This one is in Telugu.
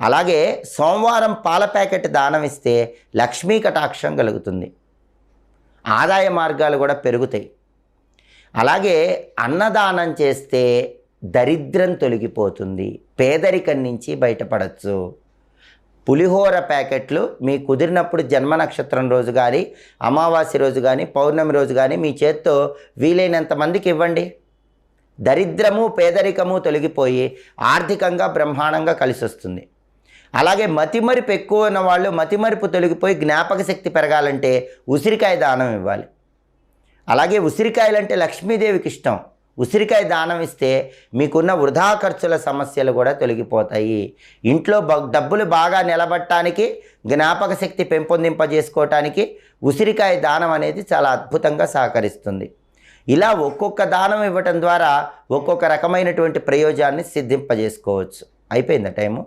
అలాగే సోమవారం పాల ప్యాకెట్ దానం ఇస్తే లక్ష్మీ కటాక్షం కలుగుతుంది. ఆదాయ మార్గాలు కూడా పెరుగుతాయి. అలాగే అన్నదానం చేస్తే దరిద్రం తొలగిపోతుంది. పేదరికం నుంచి బయటపడచ్చు. పులిహోర ప్యాకెట్లు మీ కుదిరినప్పుడు జన్మ నక్షత్రం రోజు కానీ అమావాస్య రోజు కానీ పౌర్ణమి రోజు కానీ మీ చేత్తో వీలైనంత మందికి ఇవ్వండి. దరిద్రము పేదరికము తొలగిపోయి ఆర్థికంగా బ్రహ్మాండంగా కలిసి వస్తుంది అలాగే మతిమరుపు ఎక్కువ ఉన్న వాళ్ళు మతిమరుపు తొలగిపోయి జ్ఞాపక శక్తి పెరగాలంటే ఉసిరికాయ దానం ఇవ్వాలి. అలాగే ఉసిరికాయలు అంటే లక్ష్మీదేవికి ఇష్టం. ఉసిరికాయ దానం ఇస్తే మీకున్న వృధా ఖర్చుల సమస్యలు కూడా తొలగిపోతాయి. ఇంట్లో బ- డబ్బులు బాగా నిలబట్టడానికి జ్ఞాపక శక్తి పెంపొందింపజేసుకోవటానికి ఉసిరికాయ దానం అనేది చాలా అద్భుతంగా సహకరిస్తుంది. ఇలా ఒక్కొక్క దానం ఇవ్వటం ద్వారా ఒక్కొక్క రకమైనటువంటి ప్రయోజనాన్ని సిద్ధింపజేసుకోవచ్చు. అయిపోయిందా టైము?